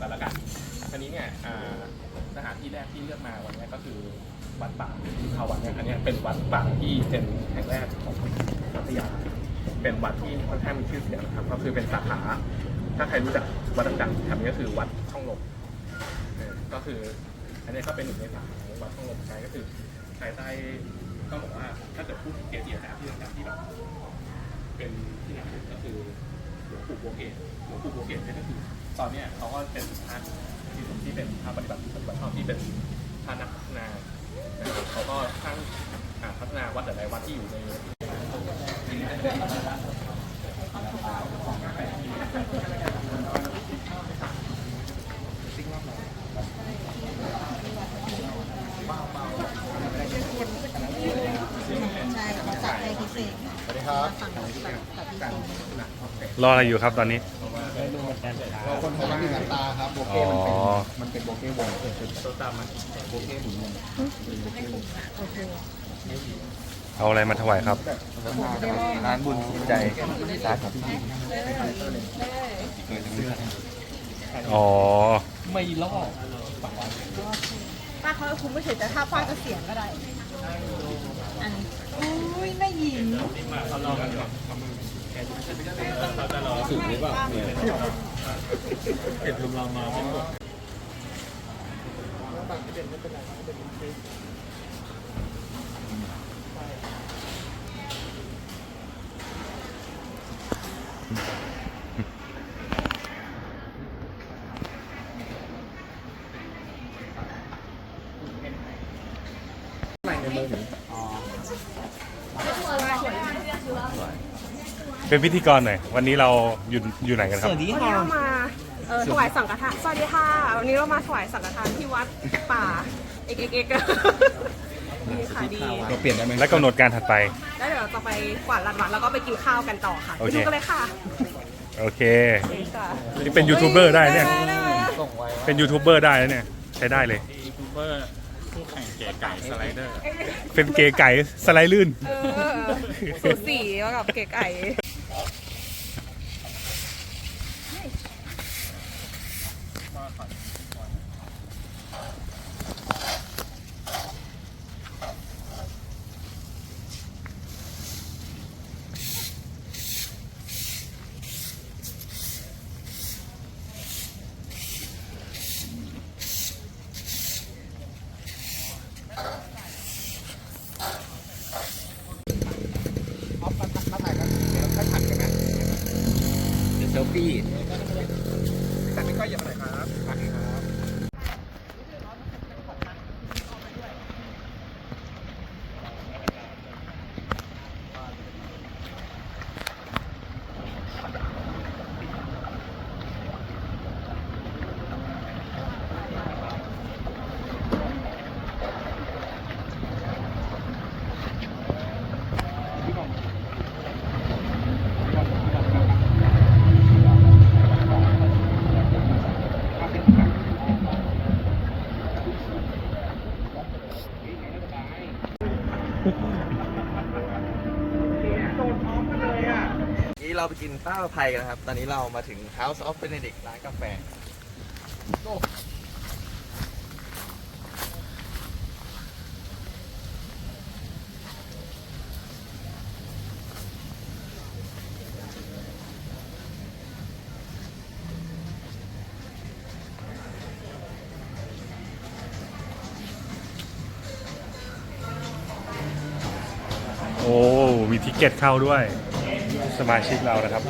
กันละกันอันนี้เนี่ยสถานที่แรกที่เลือกมาวันนี้ก็คือวัดป่าเขาวัดเนี่ยอันนี้เป็นวัดป่าที่เป็นแห่งแรกของพัทยา เป็นวัดที่ค่อนข้างมีชื่อเสียงนะครับ ก็คือเป็นสาขา ถ้าใครรู้จักวัดดังๆแถวนี้ก็คือวัดช่องลมก็คืออันนี้ก็เป็นหนึ่งในสาขาของวัดช่องลมใช้ก็คือภายใต้ต้องบอกว่าถ้าเกิดพูดเกจิอาจารย์ที่ดังๆที่แบบเป็นที่นับถือก็คือหลวงปู่บัวเกศหลวงปู่บัวเกศนี่ก็คือ ตอนเนี้ยเขาก็เป็นพระที่ที่เป็นพระปฏิบัติปฏิบัติชอบที่เป็นพระนักพัฒนานะครับเขาก็สร้งอ่าพัฒนาวัดหลายๆวัดที่อยู่ในใช่เขาจัดให้พิเศษสวัสดีครับ รออะไรอยู่ครับตอนนี้ เราคนไทยมีกันตาครับโบ เก้มันเป็นอ๋อมันเป็นโบเก้วงเป็นตัวตามมันโบเก้หมุนวงโอเคเอาอะไรมาถวายครับร้านบุญสุขใจร้านของพี่อ๋อ ไม่ล่อป้าเขาให้คุ้มไม่เฉยแต่ถ้าป้าจะเสียงก็ได้อันนี้อุ้ยแม่หญิง สูงหรือเปล่าเนี่ยเก็บลมเรามาไม่หมด เป็นพิธีกรหน่อยวันนี้เราอยู่อยู่ไหนกันครับ วันนี้เรามาเอ่อถวายสังฆทาน สวัสดีค่ะ วันนี้เรามาถวายสังฆทานที่วัดป่า เอกเอกเอกดีค่ะดี เราเปลี่ยนได้ไหมและกำหนดการถัดไป แล้วเดี๋ยวเราจะไปกวาดลานวัดแล้วก็ไปกินข้าวกันต่อค่ะโอไปเค ดูกันเลยค่ะโอเคค่ะนี่เป็นยูทูบเบอร์ได้เนี่ยได้ไหมส่งไว้เป็นยูทูบเบอร์ได้แล้วเนี่ย ใช้ได้เลย ยูทูบเบอร์คู่แข่งเก๋ไก่สไลเดอร์ เป็นเกย์ไก่สไลด์ลื่น เออสูสีมากับเก๋ไก่ ออฟมามาถ่ายกันเดี๋ยวค่อยผัดกันนะ เดี๋ยวเซลฟี่แต่ไม่ก็อย่ามาหน่อยครับผัดครับ นี้เราไปกินข้าวไทยกันนะครับ ตอนนี้เรามาถึง House of Benedict ร้านกาแฟโอ้มีทิเก็ตเข้าด้วย สมาชิกเรานะครับ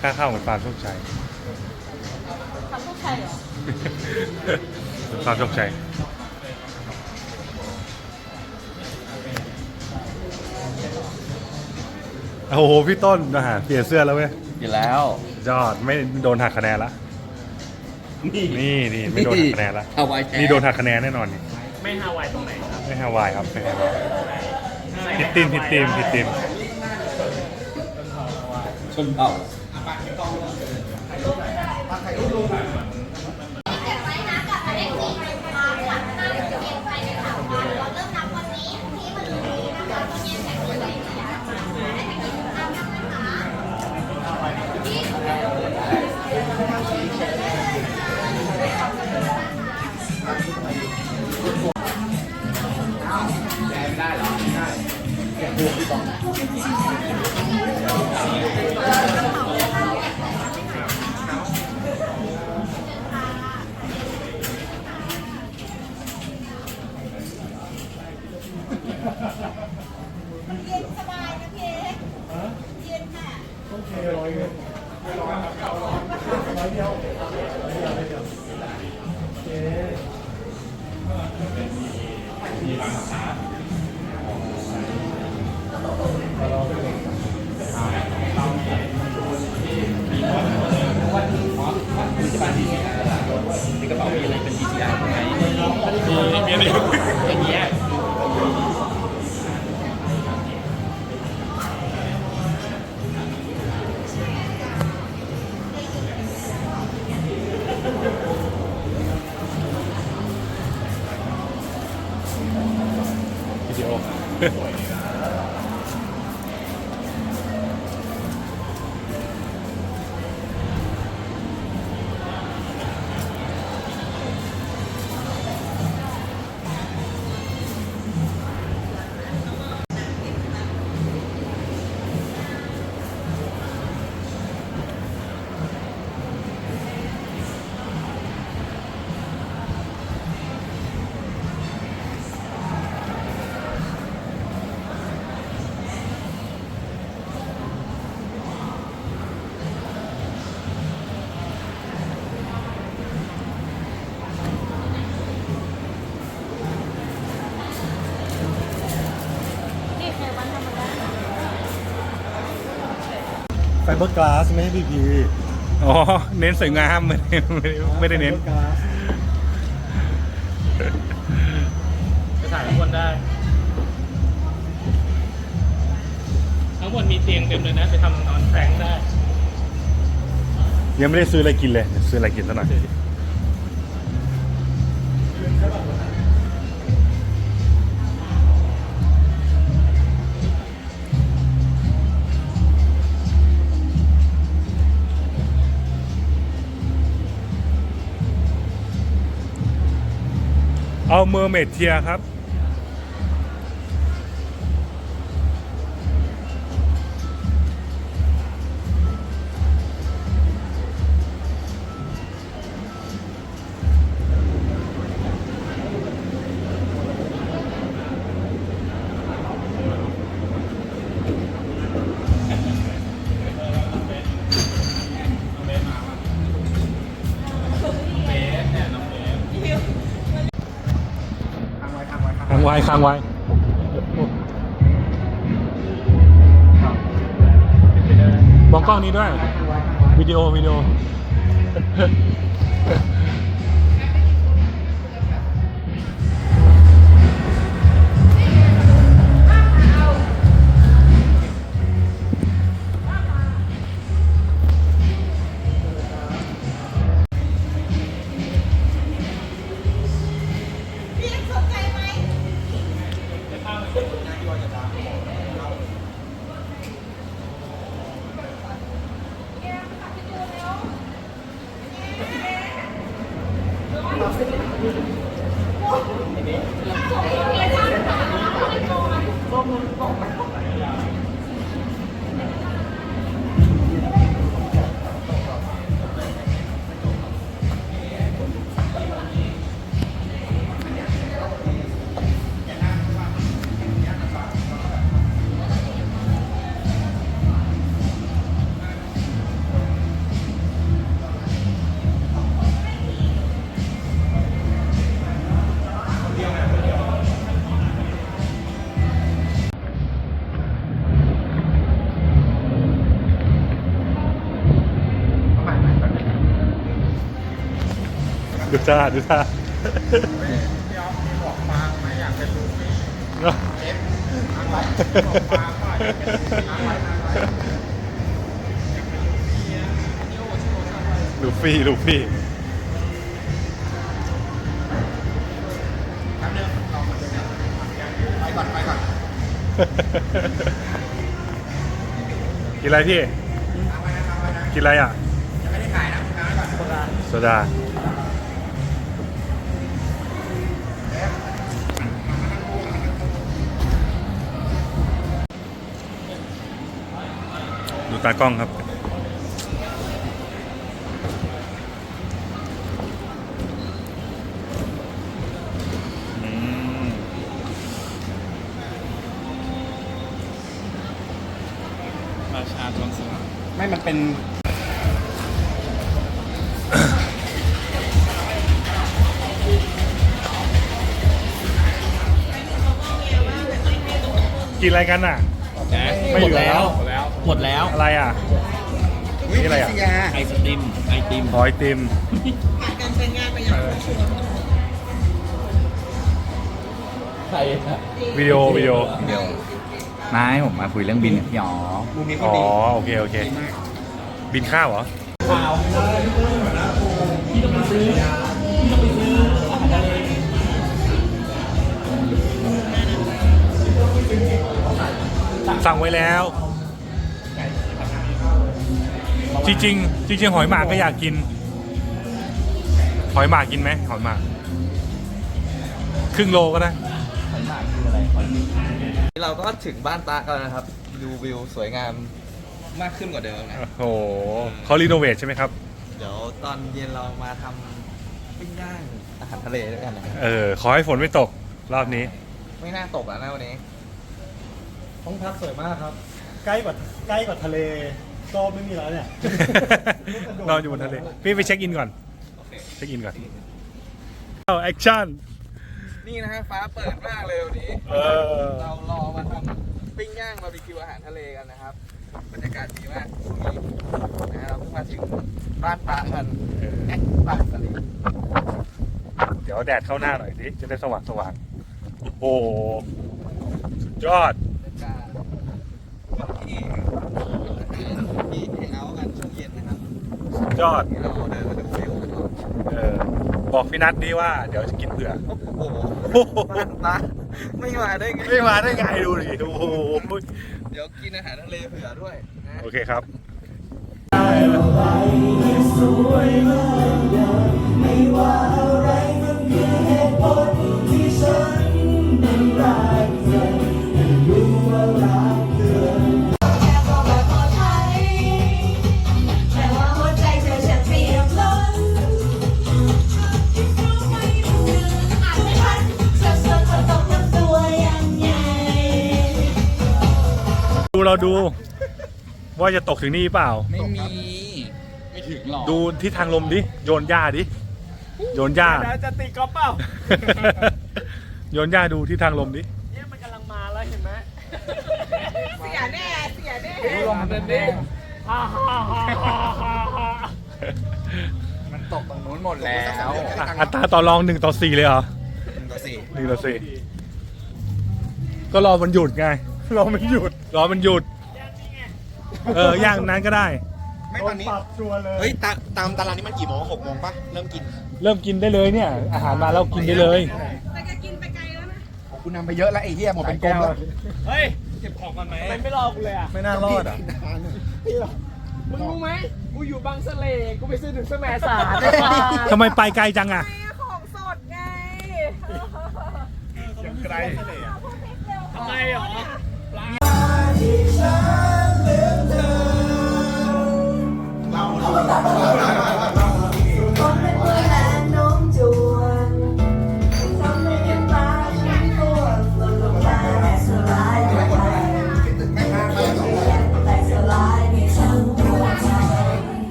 ค่าเข้าเหมือนฟาร์มโชคชัยทำผู้ชายเหรอฟาร์มโชคชัยโอ้โห พี่ต้นนะฮะเปลี่ยนเสื้อแล้วเว้ย อยู่แล้ว ยอดไม่โดนหักคะแนนละนี่นี่นี่ไม่โดนหักคะแนนละฮาวายแท้นี่โดนหักคะแนนแน่นอนนี่ไม่ฮาวายตรงไหนครับไม่ฮาวายครับไม่ฮาวายผิดทีมผิดทีมผิดทีมชนเผ่า เบอร์กลาสไม่ใช่พีพีอ๋อ เน้นสวยงามไม่ได้ไม่ได้ไม่ได้เน้น จะถ่ายข้างบนได้ ข้างบนมีเตียงเต็มเลยนะ ไปทำนอนแฟรงค์ได้ยังไม่ได้ซื้ออะไรกินเลยเดี๋ยวซื้ออะไรกินซะหน่อย เอาเมอร์เมดเทียครับ ค้างไว้ค้างไว้มองกล้องนี้ด้วยวิดีโอวิดีโอ ท่าดูท่าพี่ออฟมีบอกฟางไหมอยากเป็นลูกพี่เอฟทางไว้บอกฟางก็อยากเป็นทางไว้ทางไว้ลูฟี่ลูฟี่ไปก่อนไปก่อนกินอะไรพี่ กินอะไรอะ ยังไม่ได้ขายนะค้างไว้ก่อนโซดาดู ตากล้องครับอืมราชาจวนสลัดไม่มันเป็นกินอะไรกันอะ ไม่เหลือแล้ว อะไรอะนี่อะไรอะไอศติมไอติมหอยติมการเป็นงานไปอย่างใครฮะวิดีโอวิดีโอเดี๋ยวมาให้ผมมาคุยเรื่องบินกับพี่อ๋อมุมนี้ก็อ๋อดีโอเคโอเคบินข้าวเหรอสั่งไว้แล้ว จริงๆจริงๆหอยหมากก็อยากกิน หอยหมากกินไหมหอยหมาก ครึ่งโลก็ได้เราก็ถึงบ้านตากันแล้วนะครับ ดูวิวสวยงามมากขึ้นกว่าเดิมนะ โอ้โหเขารีโนเวทใช่ไหมครับ เดี๋ยวตอนเย็นเรามาทำปิ้งย่างอาหารทะเลด้วยกันนะครับ เออขอให้ฝนไม่ตกรอบนี้ ไม่น่าตกแล้วนะวันนี้ ห้องพักสวยมากครับ ใกล้กว่าใกล้กว่าทะเล ก็ไม่มีแล้วเนี่ย นอนอยู่บนทะเล พี่ไปเช็คอินก่อน เช็คอินก่อนเอาแอคชั่น นี่นะฮะฟ้าเปิดมากเลยวันนี้ เออ เรารอมาทำปิ้งย่างบาร์บีคิวอาหารทะเลกันนะครับ บรรยากาศดีมากช่วงนี้นะฮะเราเพิ่งมาถึงบ้านตากันเออ แอคปากสลีเดี๋ยวแดดเข้าหน้าหน่อยสิ จะได้สว่างสว่างโอ้โหสุดยอดบรรยากาศ วันที่ที่แฮงเอาท์กันช่วงเย็นนะครับสุดยอด นี่เราเดินมาดูวิวกันก่อนเออ บอกพี่นัทดีว่าเดี๋ยวจะกินเผื่อโอ้โหโอ้โหบ้านตาไม่มาได้ไง ไม่มาได้ไงดูดิโอ้โหเดี๋ยวกินอาหารทะเลเผื่อด้วยนะ โอเคครับแต่ ราดู ว่าจะตกถึงนี่เปล่า ไม่มี ไม่ถึงหรอกดูที่ทางลมดิ โยนหญ้าดิ โยนหญ้าจะตีกอล์ฟเปล่าโยนหญ้าดูที่ทางลมดิ เนี่ยมันกำลังมาแล้วเห็นไหมเสียแน่ เสียแน่ลมมันแน่ฮ่าฮ่าฮ่าฮ่าฮ่าฮ่ามันตกตรงนู้นหมดแล้วอะอัตราต่อรองหนึ่งต่อสี่เลยเหรอหนึ่งต่อสี่หนึ่งต่อสี่ก็รอมันหยุดไง รอมันหยุดรอมันหยุด เออย่างนั้นก็ได้ ไม่ตอนนี้ ปรับตัวเลย เฮ้ยตาตามตารางนี้มันกี่โมงหกโมงปะเริ่มกินเริ่มกินได้เลยเนี่ย อาหารมาแล้วกินได้เลยแต่แกกินไปไกลแล้วนะคุณนำไปเยอะแล้วไอ้เหี้ยหมดเป็นกลมแล้วเฮ้ย เก็บของก่อนไหมทำไมไม่รอกูเลยอะ ไม่น่ารอดอะ มึงรู้ไหมกูอยู่บางสะเลกูไปซื้อถึงสแมสารทำไมไปไกลจังอะ ของสดไง ไกล ทำไมหรอคนเป็นเมื่อแรงโน้มจวนทำให้น้ำตาฉันร่วงหล่นลงมาและสลายลงไปแต่สลายในทั้งหัวใจไม่ต้อ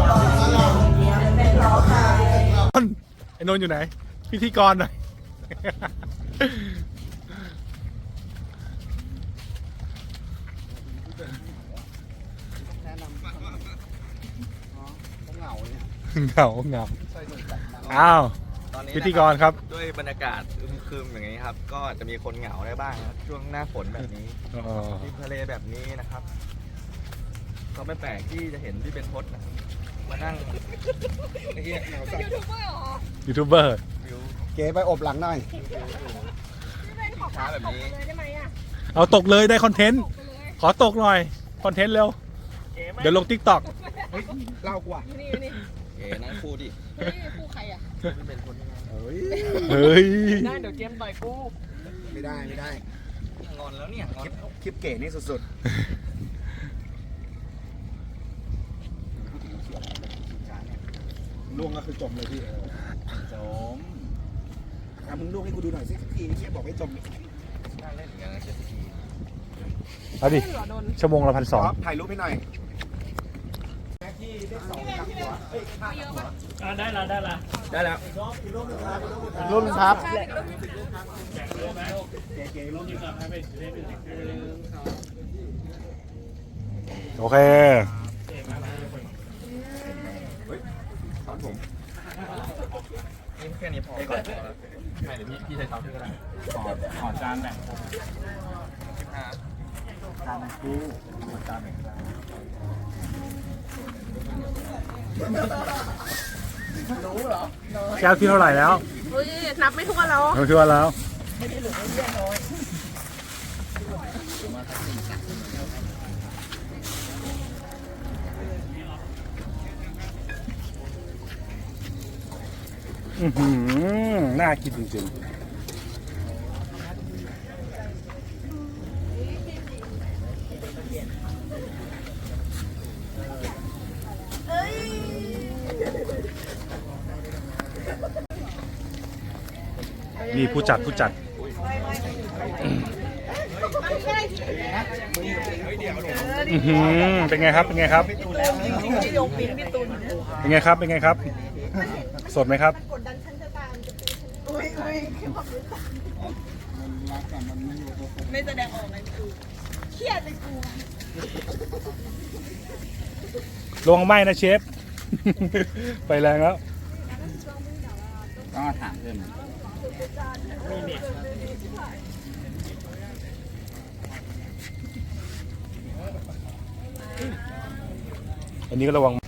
งรอเสียงเดียวเป็นรอใครไอ้นนท์อยู่ไหน พิธีกรหน่อย เหงาเหงาอ้าวตอนนี้พิธีกรครับ ด้วยบรรยากาศอึมครึมอย่างนี้ครับ ก็อาจจะมีคนเหงาได้บ้างนะครับช่วงหน้าฝนแบบนี้อ๋อริมทะเลแบบนี้นะครับก็ไม่แปลกที่จะเห็นที่เป็นพจน์นะครับมานั่งไอ้เหี้ยเหงาสัตว์ยูทูบเบอร์วิวเก๋ไปอบหลังหน่อย ช้าแบบนี้เลยได้ไหมอะเอาตกเลยได้คอนเทนต์ ขอตกหน่อย คอนเทนต์เร็ว เดี๋ยวลงทิกตอกเล่ากว่า นี่นี่ เอ๋นั่งคู่ดิเฮ้ยคู่ใครอะไม่เป็นคนยังไงเฮ้ยเฮ้ย ได้เดี๋ยวเกมต่อยกูไม่ได้ไม่ได้ งอนแล้วเนี่ยงอนแล้วคลิปเก๋นี่สุดๆล่วงก็คือจมเลยพี่จมอะมึงล่วงให้กูดูหน่อยสิทีนี้บอกให้จมน่าเล่นเหมือนกันนะเจ็ตสกีเอาดิ เหรอโดนชั่วโมงละพันสองถ่ายรูปให้หน่อย ได้ละได้ละได้แล้วรุ่นครับโอเคนี่แค่นี้พอก่อนไม่เดี๋ยวพี่พี่ใช้ช้อนพี่ก็ได้ขอขอจานแบ่งจานกูจานไหน แก้วที่เท่าไหร่แล้วอุ้ยนับไม่ทั่วนแล้ว เราคิดว่าแล้ว อือหือน่ากินจริงๆ นี่ผู้จัดผู้จัด อือหือเป็นไงครับ เป็นไงครับเป็นไงครับ เป็นไงครับ สดไหมครับไม่แสดงออกเลยกูเครียดเลยกูลงไหมนะเชฟ ไปแรงแล้ว ต้องมาถามเพิ่มนะ อันนี้ก็ระวัง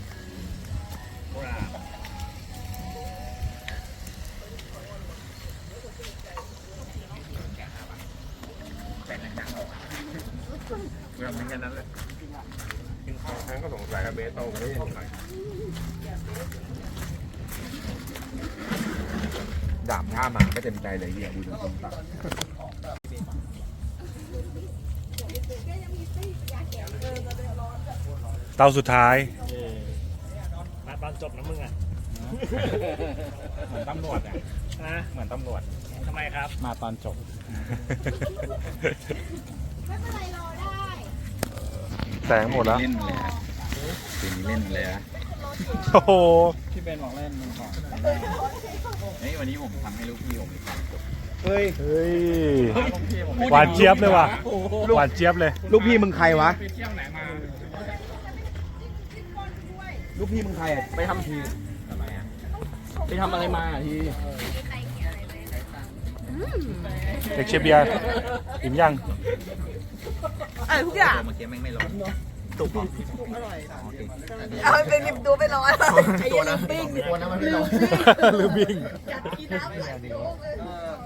ดาบท่าหมาไม่เต็มใจเลยเฮียดูดูตรงตาเตาสุดท้าย มาตอนจบนะมึงอะเหมือนตำรวจอะนะเหมือนตำรวจทำไมครับ มาตอนจบแสงหมดแล้ว เล่นเลยอะคืนนี้เล่นเลยอะ โอ้โหพี่เบนบอกเล่นมึงก่อนเฮ้ยวันนี้ผมทำให้ลูกพี่ผมมีความสุขเฮ้ยเฮ้ย หวานเจี๊ยบเลยว่ะ หวานเจี๊ยบเลย ลูกพี่มึงใครวะ ไปเที่ยวไหนมา ลูกพี่มึงใครอะ ไปทำทีไปทำอะไรมาอะทีเด็กเชียร์เบียร์อิ่มยังอะไรทุกอย่าง เมื่อกี้แม่งไม่ร้อน เอาเป็นนิบดูไปร้อยไอ้ยันลืมปิ้งลืมปิ้งลืมบิงจัดกีน้ำไหลโจ๊กเลย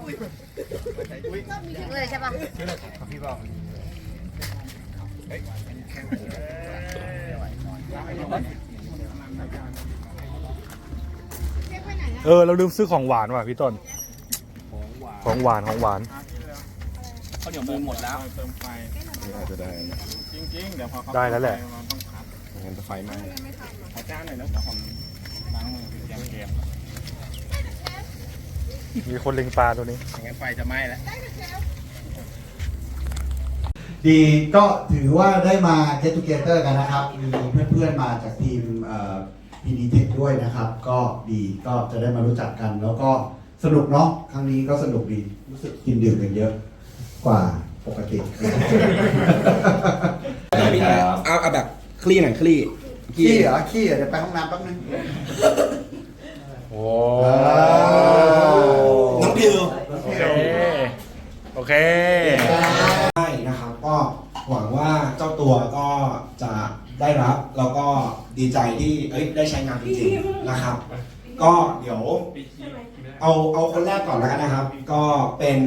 มีถึงเลยใช่ปะเออเราลืมซื้อของหวานว่ะพี่ต้น ของหวานของหวานเขาวเหนียวมูลหมดแล้วเติมไฟน่าจะได้นะ จริงๆ เดี๋ยวพอเขาได้แล้วแหละ มันต้องพักงั้นจะไฟไหม้ขอจ้างหน่อยแล้วแต่ผมล้างมือเตรียมเกมมีคนเล็งปลาตัวนี้ไม่งั้นไฟจะไหม้แล้ว ดีก็ถือว่าได้มา get together กันนะครับ มีเพื่อนๆมาจากทีมพีดีเทคด้วยนะครับ ก็ดีก็จะได้มารู้จักกัน แล้วก็สนุกเนาะครั้งนี้ก็สนุกดี รู้สึกกินดื่มกันเยอะกว่าปกติ เอาเอาแบบคลี่หน่อยคลี่ขี้เหรอขี้เหรอเดี๋ยวไปห้องน้ำแป๊บนึง โอ้น้องพิวโอเค โอเค ได้นะครับ ก็หวังว่าเจ้าตัวก็จะได้รับ แล้วก็ดีใจที่เอ้ยได้ใช้งานจริงๆนะครับ ก็เดี๋ยว เอาเอาคนแรกก่อนแล้วกันนะครับ ก็เป็น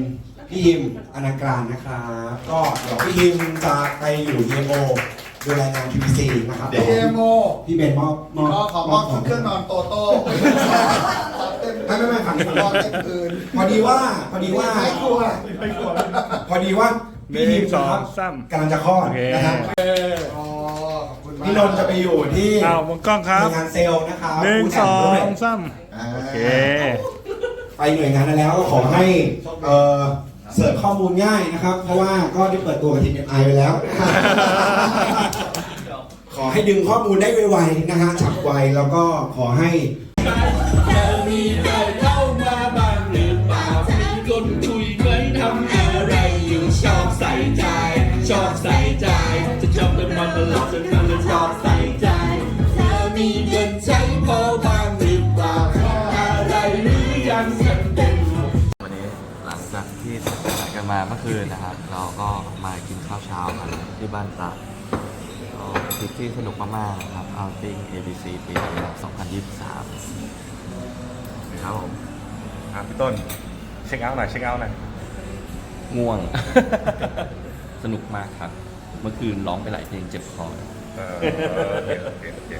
พี่ยิมอนันกรานนะครับก็เดี๋ยวพี่ยิมจะไปอยู่ EMO ดูแลงาน PPC นะครับเดี๋ยว EMO พี่เบนมอบมอบก็ขอมอบชุดเครื่องนอนโตโต้ไม่ไม่ไม่ฝั่งนี้นอนเต็มคืนพอดีว่าพอดีว่าไม่กลัวพอดีว่าพี่ยิมสองนะครับสามกำลังจะคลอดโอเคนะครับอ๋อขอบคุณมากพี่นนท์จะไปอยู่ที่อ้าวมองกล้องครับหน่วยงานเซลล์นะครับหนึ่งผู้แทสนอด้วยงสามอ่าโอเคไปหน่วยงานนั้นแล้วก็ขอให้เอ่อ เสิร์ชข้อมูลง่ายนะครับ เพราะว่าก็ได้เปิดตัวกับทีมไอไปแล้ว ขอให้ดึงข้อมูลได้ไวๆนะฮะฉับไวแล้วก็ขอให้ มาเมื่อคืนนะครับ เราก็มากินข้าวเช้ากันที่บ้านตาก็ทริปที่สนุกมากๆนะครับ outing ABC ปีนี้2023นะครับผมอะพี่ต้น เช็คเอาท์หน่อยเช็คเอาท์หน่อยง่วง สนุกมากครับ เมื่อคืนร้องไปหลายเพลงเจ็บคอ เออโอเคโอเคโอเค